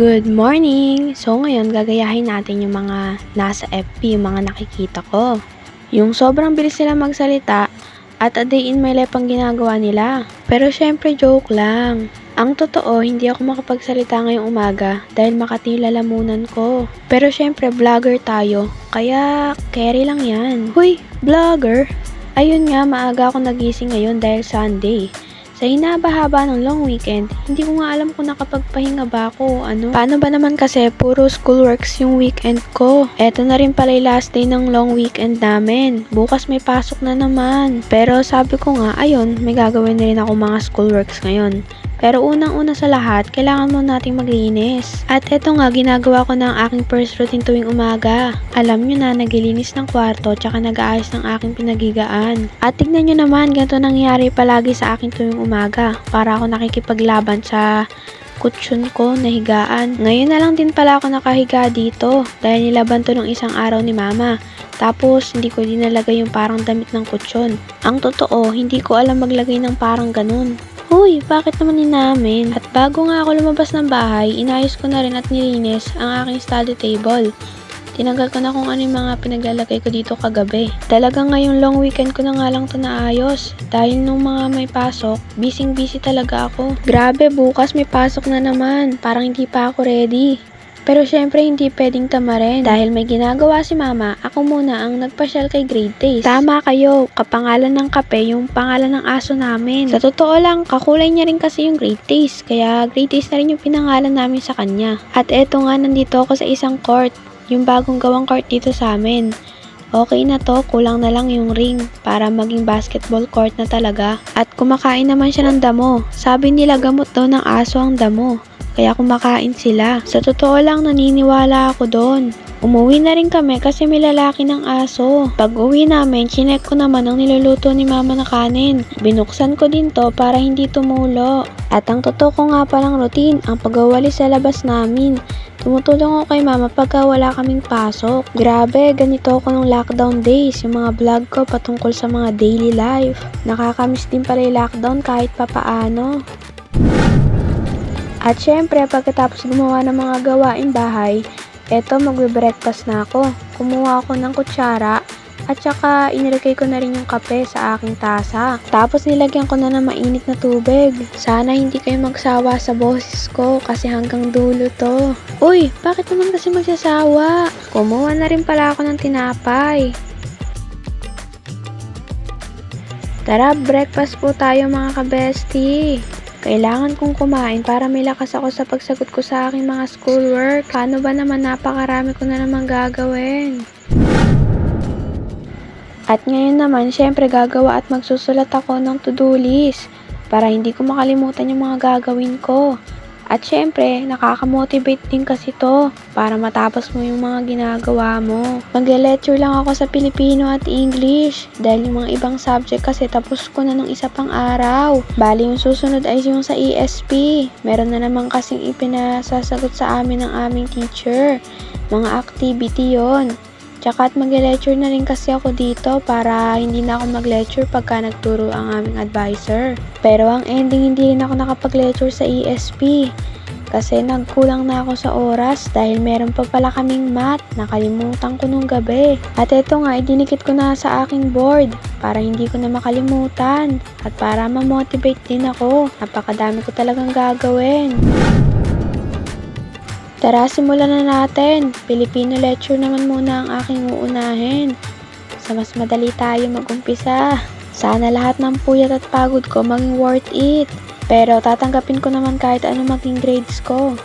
Good morning! So ngayon, gagayahin natin yung mga nasa FB, yung mga nakikita ko. Yung sobrang bilis nila magsalita at a day in my life ang ginagawa nila. Pero syempre, joke lang. Ang totoo, hindi ako makapagsalita ngayong umaga dahil makati yung lalamunan ko. Pero syempre, vlogger tayo. Kaya, carry lang yan. Huy, vlogger! Ayun nga, maaga ako nagising ngayon dahil Sunday. Sa hinaba-haba ng long weekend, hindi ko nga alam kung nakapagpahinga ba ako ano. Paano ba naman kasi puro schoolworks yung weekend ko. Eto na rin pala last day ng long weekend namin. Bukas may pasok na naman. Pero sabi ko nga, ayun, may gagawin na rin ako mga schoolworks ngayon. Pero unang-una sa lahat, kailangan mo nating maglinis. At eto nga, ginagawa ko na ang aking first routine tuwing umaga. Alam nyo na, naglilinis ng kwarto, tsaka nag-aayos ng aking pinagigaan. At tignan nyo naman, ganito nangyayari palagi sa akin tuwing umaga. Para ako nakikipaglaban sa kutsyon ko na higaan. Ngayon na lang din pala ako nakahiga dito dahil nilaban to nung isang araw ni mama. Tapos, hindi ko dinalagay yung parang damit ng kutsyon. Ang totoo, hindi ko alam maglagay ng parang ganun. Uy, bakit naman ni namin? At bago nga ako lumabas ng bahay, inayos ko na rin at nilinis ang aking study table. Tinanggal ko na kung ano yung mga pinaglalagay ko dito kagabi. Talagang ngayong long weekend ko na nga lang to naayos. Dahil nung mga may pasok, busy busy talaga ako. Grabe, bukas may pasok na naman. Parang hindi pa ako ready. Pero syempre hindi pwedeng tamarin dahil may ginagawa si mama, ako muna ang nagpasyal kay Great Taste. Tama kayo, kapangalan ng kape yung pangalan ng aso namin. Sa totoo lang, kakulay niya rin kasi yung Great Taste, kaya Great Taste na rin yung pinangalan namin sa kanya. At eto nga, nandito ako sa isang court, yung bagong gawang court dito sa amin. Okay na to, kulang na lang yung ring para maging basketball court na talaga. At kumakain naman siya ng damo. Sabi nila gamot daw ng aso ang damo kaya kumakain sila. Sa totoo lang, naniniwala ako doon. Umuwi na rin kami kasi may lalaki ng aso. Pag uwi namin, chinek ko naman ang niluluto ni mama na kanin. Binuksan ko din to para hindi tumulo. At ang totoo ko nga palang routine, ang pagwawali sa labas namin. Tumutulong ako kay mama pagka wala kaming pasok. Grabe, ganito ako nung lockdown days, yung mga vlog ko patungkol sa mga daily life. Nakakamiss din pala yung lockdown kahit papaano. At syempre, pagkatapos gumawa ng mga gawain bahay, eto magbe-breakfast na ako. Kumuha ako ng kutsara at saka inilagay ko na rin yung kape sa aking tasa. Tapos nilagyan ko na ng mainit na tubig. Sana hindi kayo magsawa sa boses ko kasi hanggang dulo to. Uy, bakit naman kasi magsasawa? Kumuha na rin pala ako ng tinapay. Tara, breakfast po tayo mga kabesti. Kailangan kong kumain para may lakas ako sa pagsagot ko sa aking mga schoolwork. Paano ba naman napakarami ko na naman gagawin? At ngayon naman, syempre gagawa at magsusulat ako ng to-do list para hindi ko makalimutan yung mga gagawin ko. At syempre, nakaka-motivate din kasi to para matapos mo yung mga ginagawa mo. Magle-lecture lang ako sa Pilipino at English dahil yung mga ibang subject kasi tapos ko na nung isa pang araw. Bali yung susunod ay yung sa ESP. Meron na naman kasing ipinasasagot sa amin ng aming teacher. Mga activity yon. Tsaka at mag-lecture na rin kasi ako dito para hindi na ako mag-lecture pagka nagturo ang aming advisor. Pero ang ending hindi rin ako nakapag-lecture sa ESP. Kasi nagkulang na ako sa oras dahil meron pa pala kaming math. Nakalimutan ko nung gabi. At eto nga, idinikit ko na sa aking board para hindi ko na makalimutan. At para ma-motivate din ako. Napakadami ko talagang gagawin. Tara, simulan na natin. Filipino lecture naman muna ang aking uunahin. Sa mas madali tayo mag-umpisa. Sana lahat ng puyat at pagod ko maging worth it. Pero tatanggapin ko naman kahit ano maging grades ko.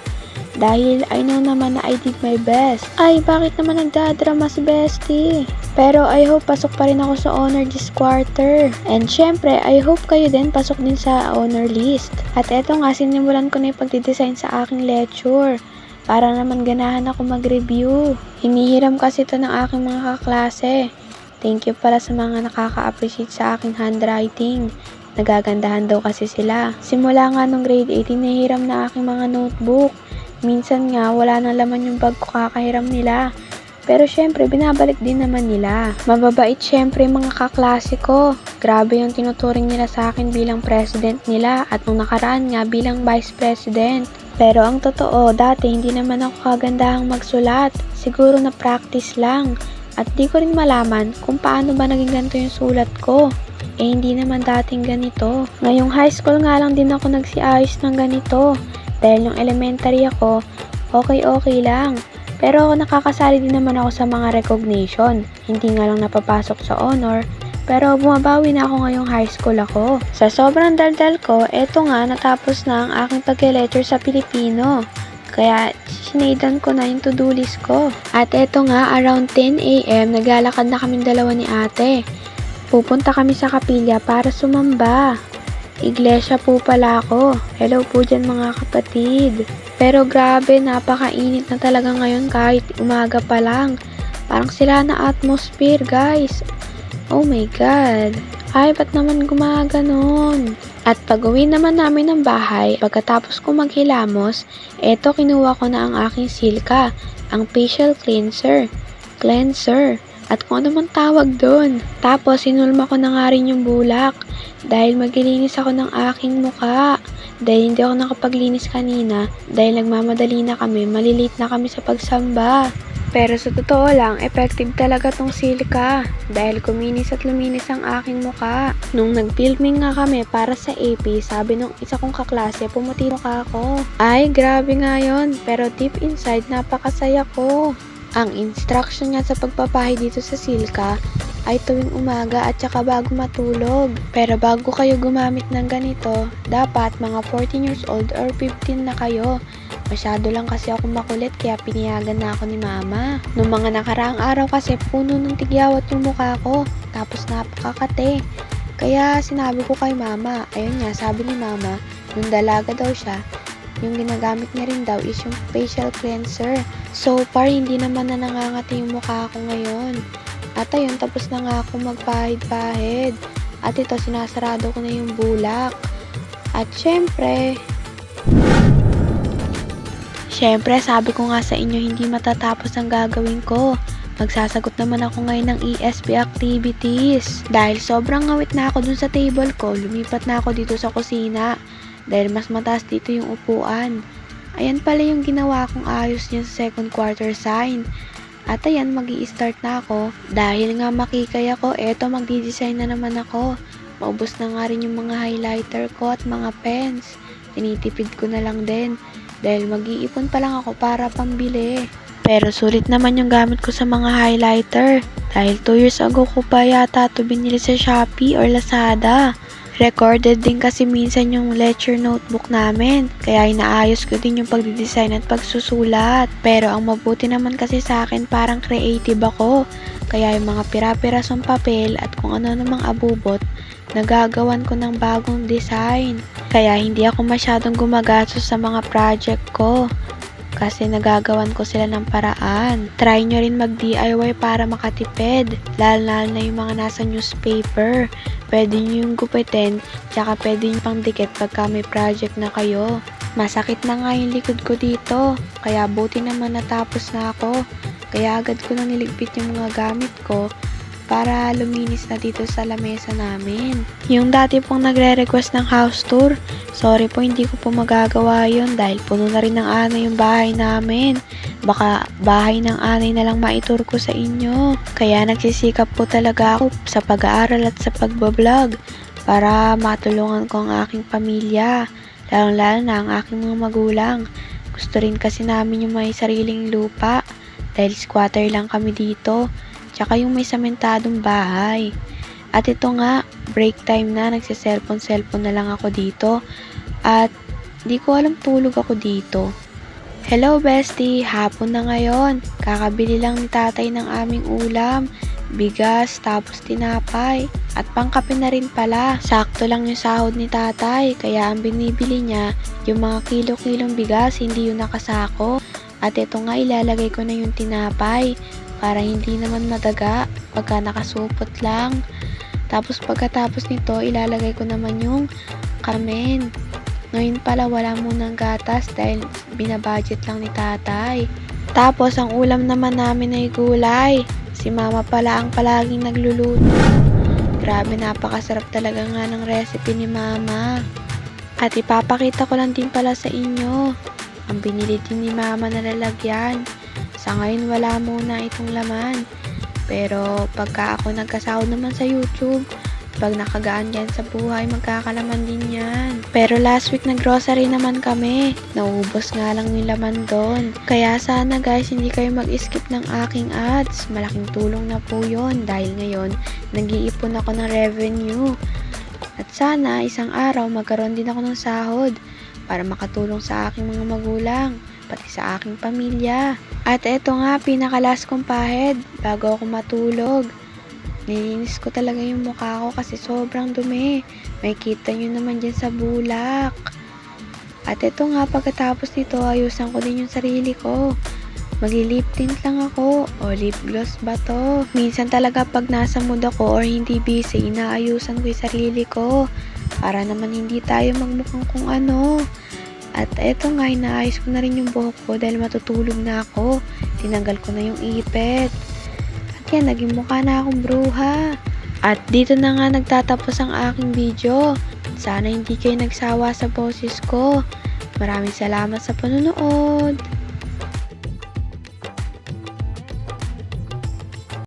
Dahil I know naman na I did my best. Ay, bakit naman nagdadrama si Bestie? Pero I hope pasok pa rin ako sa honor this quarter. And syempre, I hope kayo din pasok din sa honor list. At eto nga, sinimulan ko na yung pagdidesign sa aking lecture para naman ganahan ako mag-review. Hinihiram kasi ito ng aking mga kaklase. Thank you pala sa mga nakaka-appreciate sa aking handwriting. Nagagandahan daw kasi sila. Simula nga nung grade 8, hinihiram na aking mga notebook. Minsan nga, wala nang laman yung bag ko kakahiram nila. Pero syempre, binabalik din naman nila. Mababait syempre mga kaklase ko. Grabe yung tinuturing nila sa akin bilang president nila at nung nakaraan nga bilang vice president. Pero ang totoo, dati hindi naman ako kagandahang magsulat. Siguro na practice lang. At di ko rin malaman kung paano ba naging ganito yung sulat ko. Eh hindi naman dating ganito. Ngayong high school nga lang din ako nagsiayos ng ganito. Dahil yung elementary ako, okay-okay lang. Pero nakakasali din naman ako sa mga recognition. Hindi nga lang napapasok sa honor. Pero bumabawi na ako ngayong high school ako. Sa sobrang daldal ko, eto nga natapos na ang aking pag-letter sa Pilipino. Kaya sinedan ko na yung to-do list ko. At eto nga, around 10 a.m., naglalakad na kami dalawa ni ate. Pupunta kami sa kapilya para sumamba. Iglesia po pala ako. Hello po dyan mga kapatid. Pero grabe, napakainit na talaga ngayon kahit umaga pa lang. Parang sila na atmosphere, guys. Oh my God. Ay, ba't naman gumaganon? At pag uwi naman namin ng bahay, pagkatapos ko maghilamos, eto kinuha ko na ang aking silka, ang facial cleanser. Cleanser. At kung ano man tawag doon. Tapos, sinulma ko na nga rin yung bulak. Dahil maglilinis ako ng aking muka. Dahil hindi ako nakapaglinis kanina. Dahil nagmamadali na kami, malilate na kami sa pagsamba. Pero sa totoo lang, effective talaga tong silka. Dahil kuminis at luminis ang aking muka. Nung nag-filming nga kami para sa AP, sabi nung isa kong kaklase, pumuti mukha ko. Ay, grabe nga yun. Pero deep inside, napakasaya ko. Ang instruction niya sa pagpapahi dito sa silka ay tuwing umaga at saka bago matulog. Pero bago kayo gumamit ng ganito, dapat mga 14 years old or 15 na kayo. Masyado lang kasi ako makulit kaya piniyagan na ako ni mama. Noong mga nakaraang araw kasi puno ng tigyawat yung mukha ko. Tapos napakakate. Kaya sinabi ko kay mama, ayun nga sabi ni mama, nung dalaga daw siya, yung ginagamit niya rin daw is yung facial cleanser. So far, hindi naman na nangangati yung mukha ko ngayon. At ayun, tapos na nga ako magpahid-pahid. At ito, sinasarado ko na yung bulak. At syempre, syempre, sabi ko nga sa inyo, hindi matatapos ang gagawin ko. Magsasagot naman ako ngayon ng ESP activities. Dahil sobrang ngawit na ako dun sa table ko, lumipat na ako dito sa kusina. Dahil mas mataas dito yung upuan. Ayan pala yung ginawa kong ayos niya sa second quarter sign. At ayan, mag start na ako. Dahil nga makikay ako, eto magdi-design na naman ako. Maubos na nga rin yung mga highlighter ko at mga pens. Tinitipid ko na lang din. Dahil mag-iipon pa lang ako para pambili. Pero sulit naman yung gamit ko sa mga highlighter. Dahil 2 years ago ko pa yata ito binili sa Shopee or Lazada. Recorded din kasi minsan yung lecture notebook namin. Kaya inaayos ko din yung pagdidesign at pagsusulat. Pero ang mabuti naman kasi sa akin parang creative ako. Kaya yung mga pira-pirasong papel at kung ano namang abubot, nagagawan ko ng bagong design. Kaya hindi ako masyadong gumagastos sa mga project ko. Kasi nagagawan ko sila ng paraan. Try nyo rin mag-DIY para makatipid. Lalo na yung mga nasa newspaper. Pwede nyo yung gupitin, tsaka pwede nyo pang dikit pagka may project na kayo. Masakit na nga yung likod ko dito, kaya buti naman natapos na ako. Kaya agad ko na niligpit yung mga gamit ko para luminis na dito sa lamesa namin. Yung dati pong nagre-request ng house tour, sorry po hindi ko po magagawa yon dahil puno na rin ng anay yung bahay namin. Baka bahay ng anay na lang maitur ko sa inyo. Kaya nagsisikap po talaga ako sa pag-aaral at sa pagbablog para matulungan ko ang aking pamilya, lalong-lalo na ang aking mga magulang. Gusto rin kasi namin yung may sariling lupa dahil squatter lang kami dito tsaka yung may samentadong bahay. At ito nga, break time na, nagsiselfon-selfon na lang ako dito. At di ko alam tulog ako dito. Hello bestie, hapon na ngayon. Kakabili lang ni tatay ng aming ulam. Bigas, tapos tinapay. At pangkape na rin pala. Sakto lang yung sahod ni tatay. Kaya ang binibili niya, yung mga kilo-kilong bigas, hindi yung nakasako. At ito nga, ilalagay ko na yung tinapay para hindi naman madaga pagka nakasupot lang. Tapos pagkatapos nito, ilalagay ko naman yung kamen. Ngayon pala wala munang gatas dahil binabudget lang ni tatay. Tapos ang ulam naman namin ay gulay. Si mama pala ang palaging nagluluto. Grabe napakasarap talaga nga ng recipe ni mama. At ipapakita ko lang din pala sa inyo ang binili din ni mama na lalagyan. Sa ngayon wala muna itong laman. Pero pagka ako nagkasahod naman sa YouTube, pag nakagaan yan sa buhay, magkakalaman din yan. Pero last week nag-grocery naman kami. Naubos nga lang yung laman doon. Kaya sana guys, hindi kayo mag-skip ng aking ads. Malaking tulong na po yon dahil ngayon, nag-iipon ako ng revenue. At sana, isang araw, magkaroon din ako ng sahod para makatulong sa aking mga magulang, pati sa aking pamilya. At eto nga, pinakalas kong pahid bago ako matulog. Nilinis ko talaga yung mukha ko kasi sobrang dumi. May kita nyo naman dyan sa bulak. At ito nga, pagkatapos nito, ayusan ko din yung sarili ko. Magli-lip tint lang ako o lip gloss ba to. Minsan talaga pag nasa mood ako or hindi busy, inaayusan ko yung sarili ko. Para naman hindi tayo magmukhang kung ano. At eto nga, inaayos ko na rin yung buhok ko dahil matutulog na ako. Tinanggal ko na yung ipit. At yan, naging mukha na akong bruha. At dito na nga nagtatapos ang aking video. Sana hindi kayo nagsawa sa boses ko. Maraming salamat sa panonood.